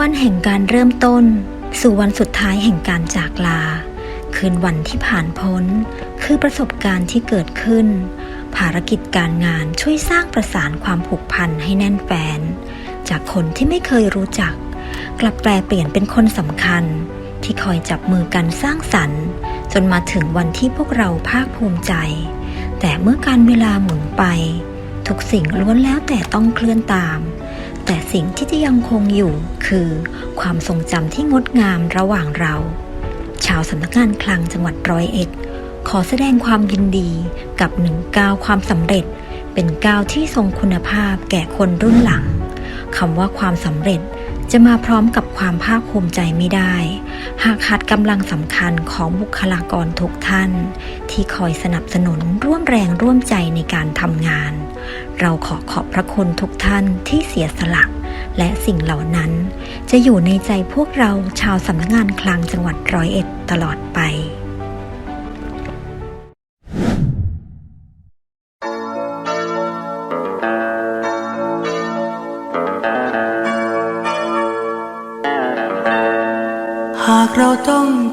วันแห่งการเริ่มต้น สู่วันสุดท้ายแห่งการจากลา คืนวันที่ผ่านพ้น คือประสบการณ์ที่เกิดขึ้น ภารกิจการงานช่วยสร้างประสานความผูกพันให้แน่นแฟน จากคนที่ไม่เคยรู้จัก กลับแปลเปลี่ยนเป็นคนสำคัญ ที่คอยจับมือกันสร้างสรรค์ จนมาถึงวันที่พวกเราภาคภูมิใจ แต่เมื่อการเวลาหมุนไป ทุกสิ่งล้วนแล้วแต่ต้องเคลื่อนตาม แต่สิ่งที่จะยังคงอยู่คือ ความทรงจำที่งดงามระหว่างเรา ชาวสำนักงานคลังจังหวัดร้อยเอ็ด ขอแสดงความยินดีกับหนึ่งก้าวความสำเร็จ เป็นก้าวที่ทรงคุณภาพแก่คนรุ่นหลังคำว่าความสำเร็จ จะมาพร้อมกับความภาคภูมิใจไม่ได้ หากขาดกำลังสำคัญของบุคลากรทุกท่าน ที่คอยสนับสนุนร่วมแรงร่วมใจในการทำงาน เราขอขอบพระคุณทุกท่านที่เสียสละและสิ่งเหล่านั้น จะอยู่ในใจพวกเราชาวสำนักงานคลังจังหวัดร้อยเอ็ดตลอดไป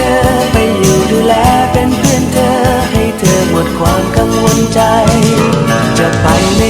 อ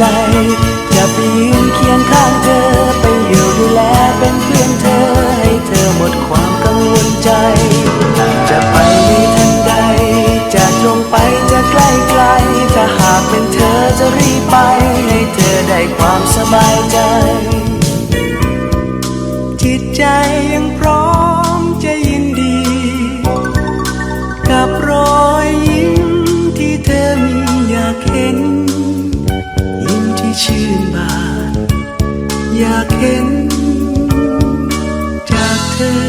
ใด จะไปยืนเคียงข้างเธอ ไปอยู่ดูแลเป็นเพื่อนเธอ ให้เธอหมดความกังวลใจ จะไปในทันใด จะตรงไปจะใกล้ไกล ถ้าหากเป็นเธอจะรีบไป ให้เธอได้ความสบายใจ จิตใจยังพร้อมจะยินดี กับรอยยิ้มที่เธอมีอยากเห็น อยากเห็นจากเธอ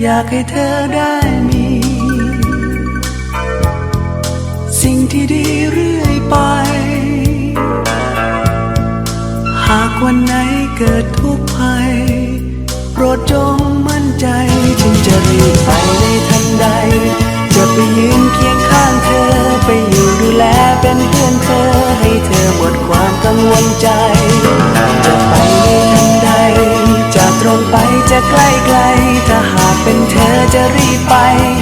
อยากให้เธอได้มี สิ่งที่ดีเรื่อยไป หากวันไหนเกิดทุกข์ภัย โปรดจงมั่นใจฉันจะรีบไปในทันใด จะไปยืนเคียงข้างเธอไปอยู่ดูแลเป็นเพื่อนเธอ เธอหมดความกังวลใจ จะไปในทันใด จะตรงไปจะใกล้ไกล ถ้าหากเป็นเธอจะรีบไป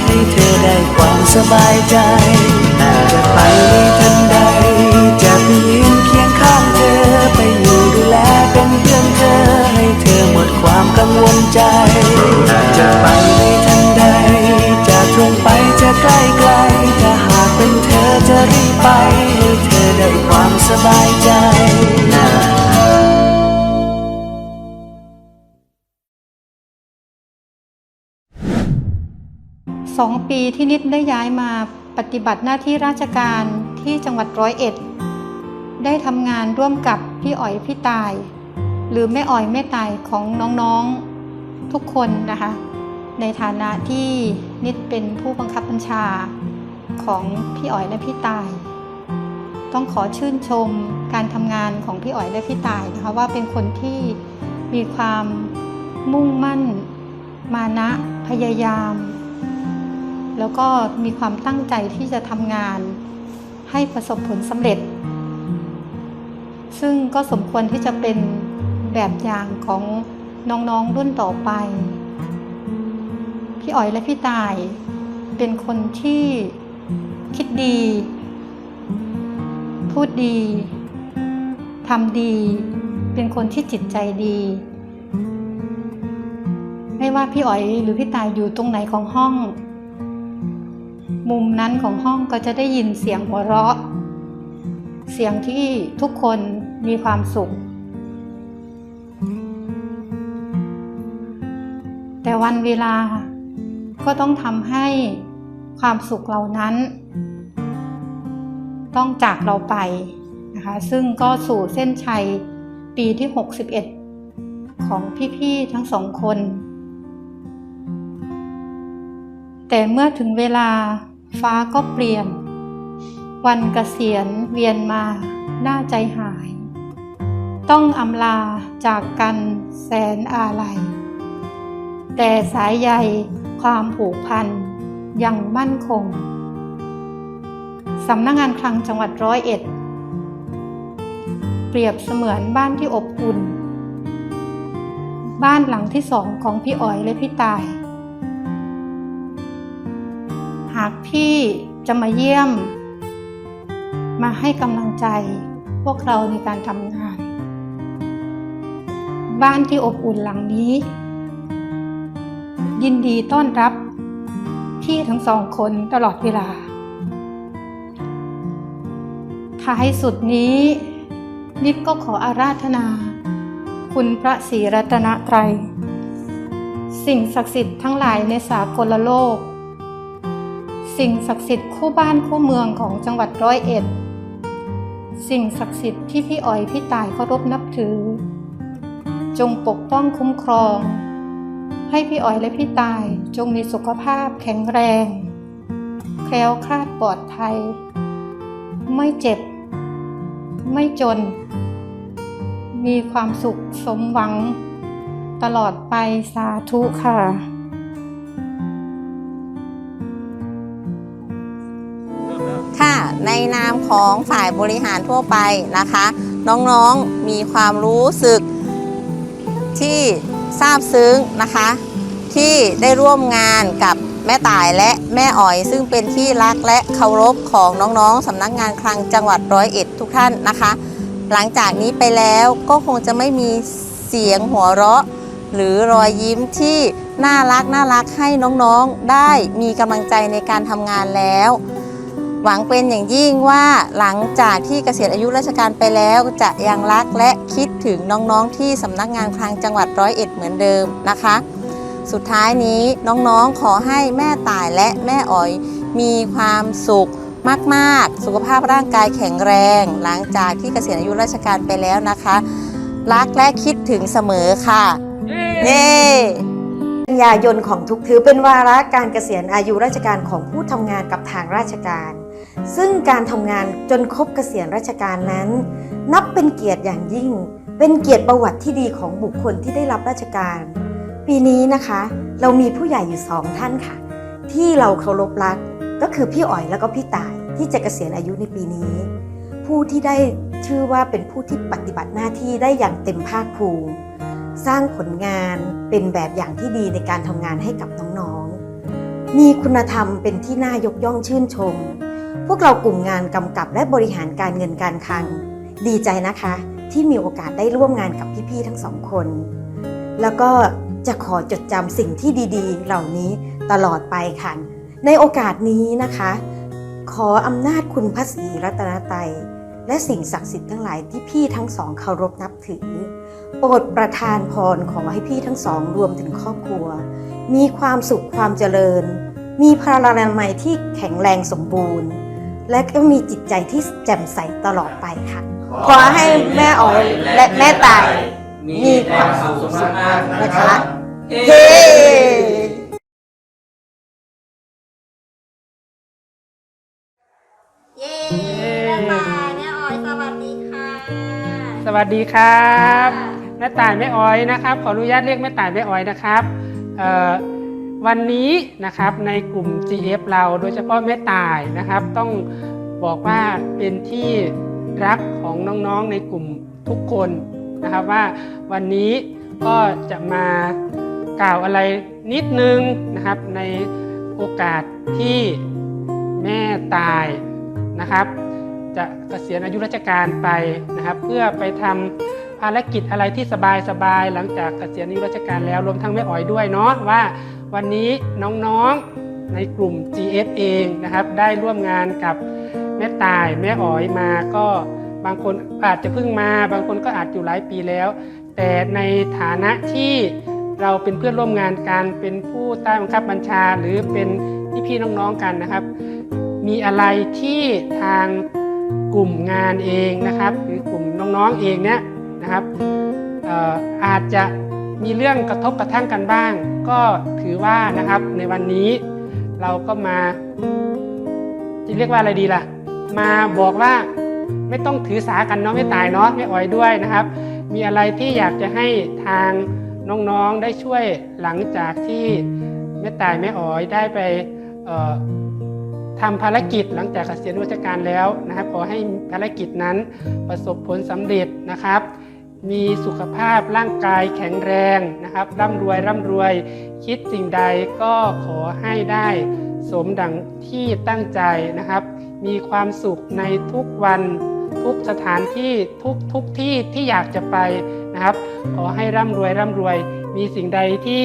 ให้เธอได้ความสบายใจ จะไปในทันใด จะไปยืนเคียงข้างเธอ ไปอยู่ดูแลเป็นเพื่อนเธอ ให้เธอหมดความกังวลใจ จะไปในทัน สองปีที่นิดได้ย้ายมาปฏิบัติหน้าที่ราชการที่จังหวัดร้อยเอ็ด ได้ทำงานร่วมกับพี่อ๋อยพี่ตาย หรือแม่อ๋อยแม่ตายของน้องๆทุกคนนะคะ ในฐานะที่นิดเป็นผู้บังคับบัญชาของพี่อ๋อยและพี่ตาย ต้องขอชื่นชมการทำงานของพี่อ๋อยและพี่ตายนะคะว่าเป็นคนที่มีความมุ่งมั่น มานะพยายาม แล้วก็มีความตั้งใจที่จะทำงานให้ประสบผลสำเร็จ ซึ่งก็สมควรที่จะเป็นแบบอย่างของน้องๆรุ่นต่อไป พี่อ๋อยและพี่ตายเป็นคนที่คิดดี พูดดีทำดี เป็นคนที่จิตใจดี ไม่ว่าพี่อ๋อยหรือพี่ตายอยู่ตรงไหนของห้อง มุมนั้นของห้องก็จะได้ยินเสียงหัวเราะ เสียงที่ทุกคนมีความสุข แต่วันเวลาก็ต้องทำให้ความสุขเหล่านั้น ต้องจากเราไปนะคะซึ่งก็สู่เส้นชัยปีที่ 61 ของพี่ๆทั้งสองคนแต่เมื่อถึงเวลา ฟ้าก็เปลี่ยน วันเกษียณเวียนมาหน้าใจหาย ต้องอำลาจากกันแสนอาลัย แต่สายใยความผูกพันยังมั่นคง สำนักงงานคลังจังหวัดร้อยเอ็ด เปรียบเสมือนบ้านที่อบอุ่น บ้านหลังที่สองของพี่อ๋อยและพี่ตาย หากพี่จะมาเยี่ยม มาให้กำลังใจพวกเราในการทำงาน บ้านที่อบอุ่นหลังนี้ ยินดีต้อนรับพี่ทั้งสองคนตลอดเวลา ท้ายสุดนี้ นิดก็ขออาราธนา คุณพระศรีรัตนตรัย สิ่งศักดิ์สิทธิ์ทั้งหลายในสากลโลก สิ่งศักดิ์สิทธิ์คู่บ้านคู่เมืองของจังหวัดร้อยเอ็ด สิ่งศักดิ์สิทธิ์ที่พี่อ๋อยพี่ตายเคารพนับถือ จงปกป้องคุ้มครอง ให้พี่อ๋อยและพี่ตายจงมีสุขภาพแข็งแรง แคล้วคลาดปลอดภัย ไม่เจ็บ ไม่จน มีความสุขสมหวัง ตลอดไปสาธุค่ะ ในนามของฝ่ายบริหารทั่วไปนะคะ น้องๆมีความรู้สึกที่ซาบซึ้งนะคะ ที่ได้ร่วมงานกับแม่ต่ายและแม่อ๋อยซึ่งเป็นที่รักและเคารพของน้องๆสำนักงานคลังจังหวัดร้อยเอ็ดทุกท่านนะคะ หลังจากนี้ไปแล้วก็คงจะไม่มีเสียงหัวเราะ หรือรอยยิ้มที่น่ารักน่ารักให้น้องๆได้มีกำลังใจในการทำงานแล้ว หวังเป็นอย่างยิ่งว่าหลังจากที่เกษียณอายุราชการไปแล้วจะยังรักและคิดถึงน้องๆ ที่สำนักงานคลังจังหวัดร้อยเอ็ดเหมือนเดิมนะคะ สุดท้ายนี้น้องๆขอให้แม่ต่ายและแม่อ๋อยมีความสุขมากๆ สุขภาพร่างกายแข็งแรง หลังจากที่เกษียณอายุราชการไปแล้วนะคะ รักและคิดถึงเสมอค่ะเย้กันยายนของทุกถือเป็นวาระการเกษียณอายุราชการของผู้ทำงานกับทางราชการ ซึ่งการทำงานจนครบเกษียณราชการนั้น นับเป็นเกียรติอย่างยิ่ง เป็นเกียรติประวัติที่ดีของบุคคลที่ได้รับราชการ ปีนี้นะคะ เรามีผู้ใหญ่อยู่สองท่านค่ะ ที่เราเคารพรักก็คือพี่อ๋อยแล้วก็พี่ต่ายที่จะเกษียณอายุในปีนี้ ผู้ที่ได้ชื่อว่าเป็นผู้ที่ปฏิบัติหน้าที่ได้อย่างเต็มภาคภูมิ สร้างผลงานเป็นแบบอย่างที่ดีในการทำงานให้กับน้องๆมีคุณธรรมเป็นที่น่ายกย่องชื่นชม พวกเรากลุ่มงานกำกับและบริหารการเงินการคลัง ดีใจนะคะ ที่มีโอกาสได้ร่วมงานกับพี่ๆทั้งสองคน แล้วก็จะขอจดจำสิ่งที่ดีๆ เหล่านี้ตลอดไปค่ะ ในโอกาสนี้นะคะ ขออำนาจคุณพระศรีรัตนตรัยและสิ่งศักดิ์สิทธิ์ทั้งหลายที่พี่ทั้งสองเคารพนับถือ โปรดประทานพรขอให้พี่ทั้งสองรวมถึงครอบครัว มีความสุขความเจริญ มีพลานามัยที่แข็งแรงสมบูรณ์ และก็มีจิตใจที่แจ่มใสตลอดไปค่ะ ขอให้แม่อ๋อยและแม่ตาย มีความสุขสมากๆนะคะเฮ้ยแม่ตายแม่ออยสวัสดีค่ะ สวัสดีครับ แม่ตายแม่อ้อยนะครับ ขออนุญาตเรียกแม่ตายแม่อ้อยนะครับ เอ่อ วันนี้นะครับในกลุ่ม GF เราโดยเฉพาะแม่ตายนะครับ ต้องบอกว่าเป็นที่รักของน้องๆในกลุ่มทุกคนนะครับว่าวันนี้ก็จะมากล่าวอะไรนิดนึงนะครับในโอกาสที่แม่ตายนะครับ จะเกษียณอายุราชการไปนะครับ เพื่อไปทำภารกิจอะไรที่สบายๆหลังจากเกษียณอายุราชการแล้วรวมทั้งแม่อ๋อยด้วยเนาะว่า วันนี้น้องๆในกลุ่ม GF เองนะครับ ได้ร่วมงานกับแม่ตายแม่อ๋อยมาก็บางคนอาจจะเพิ่งมา บางคนก็อาจอยู่หลายปีแล้ว แต่ในฐานะที่เราเป็นเพื่อนร่วมงานกันเป็นผู้ใต้บังคับบัญชา หรือเป็นพี่ๆน้องๆกันนะครับ มีอะไรที่ทางกลุ่มงานเองนะครับ หรือกลุ่มน้องๆเองเนี่ยนะครับอออาจจะ มีเรื่องกระทบกระทั่งกันบ้าง ก็ถือว่านะครับในวันนี้เราก็มาจะเรียกว่าอะไรดีล่ะ มาบอกว่าไม่ต้องถือสากันเนาะไม่ตายเนาะไม่อ่อยด้วยนะครับ มีอะไรที่อยากจะให้ทางน้องๆได้ช่วยหลังจากที่แม่ตายแม่อ๋อยได้ไปทำภารกิจหลังจากเกษียณราชการแล้วนะครับขอให้ภารกิจนั้นประสบผลสำเร็จนะครับ มีสุขภาพร่างกายแข็งแรงนะครับร่ำรวยร่ำรวย คิดสิ่งใดก็ขอให้ได้สมดังที่ตั้งใจนะครับ มีความสุขในทุกวันทุกสถานที่ทุกทุกที่ที่อยากจะไปนะครับ ขอให้ร่ำรวยร่ำรวย มีสิ่งใดที่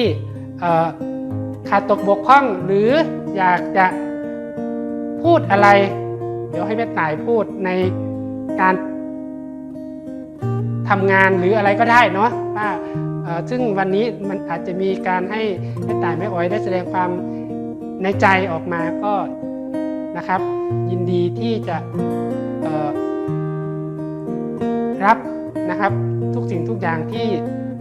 ขาดตกบกพร่องหรืออยากจะพูดอะไร เดี๋ยวให้แม่ต่ายพูดในการ ทำงานหรืออะไรก็ได้เนาะว่าซึ่งวันนี้มันอาจจะมีการให้แม่ตายแม่อ้อยได้แสดงความในใจออกมาก็นะครับ ยินดีที่จะรับนะครับทุกสิ่งทุกอย่างที่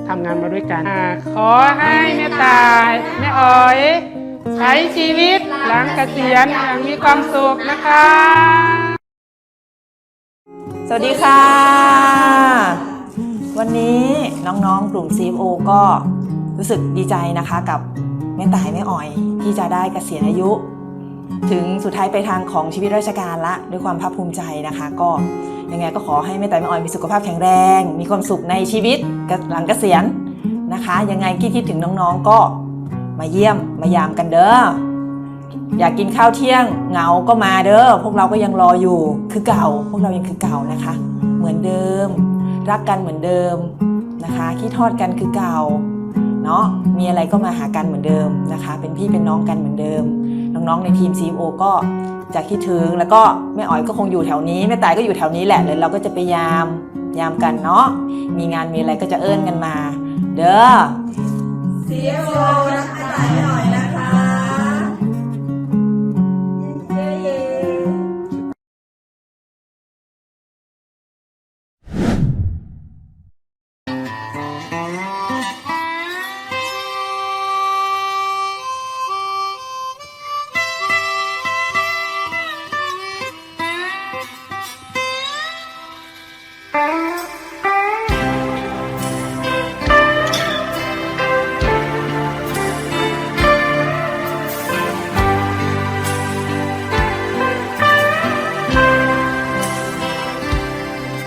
ทำงานมาด้วยกันอขอให้แม่ตายแม่อ้อยใช้ชีวิตหลังเกษียณอย่างมีความสุขนะคะ สวัสดีค่ะ วันนี้น้องๆ กลุ่ม CFO ก็รู้สึกดีใจนะคะกับแม่ตายแม่อ่อยที่จะได้เกษียณอายุ ถึงสุดท้ายไปทางของชีวิตราชการละด้วยความภาคภูมิใจนะคะ ก็ยังไงก็ขอให้แม่ตายแม่อ่อยมีสุขภาพแข็งแรง มีความสุขในชีวิตหลังเกษียณนะคะ ยังไงคิดคิดถึงน้องๆก็มาเยี่ยมมายามกันเด้ออยากกินข้าวเที่ยงเหงาก็มาเด้อพวกเราก็ยังรออยู่คือเก่า พวกเรายังคือเก่านะคะ เหมือนเดิม รักกันเหมือนเดิมนะคะคิดทอดกันคือเก่าเนาะมีอะไรก็มาหากันเหมือนเดิมนะคะ เป็นพี่เป็นน้องกันเหมือนเดิม น้องๆในทีม CFO ก็จะคิดถึงแล้วก็แม่อ๋อยก็คงอยู่แถวนี้แม่ตายก็อยู่แถวนี้แหละเลยเราก็จะไปยามยามกันเนาะมีงานมีอะไรก็จะเอิ้นกันมา เด้อก่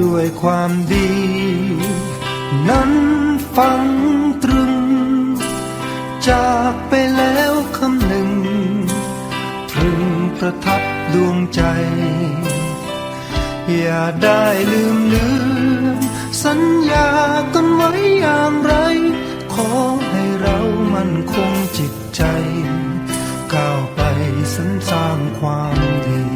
ด้วยความดี นั้นฝังตรึง จากไปแล้วคำหนึ่ง ตรึงประทับดวงใจ อย่าได้ลืมเลือนสัญญากันไว้อย่างไร ขอให้เรามันคงจิตใจ ก้าวไปสรรสร้างความดี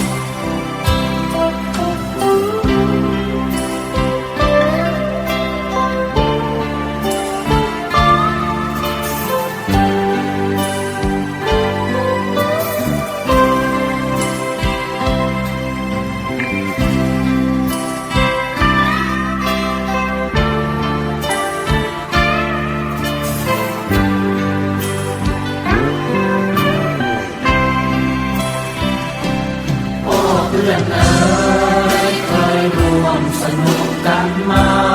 แต่เวลา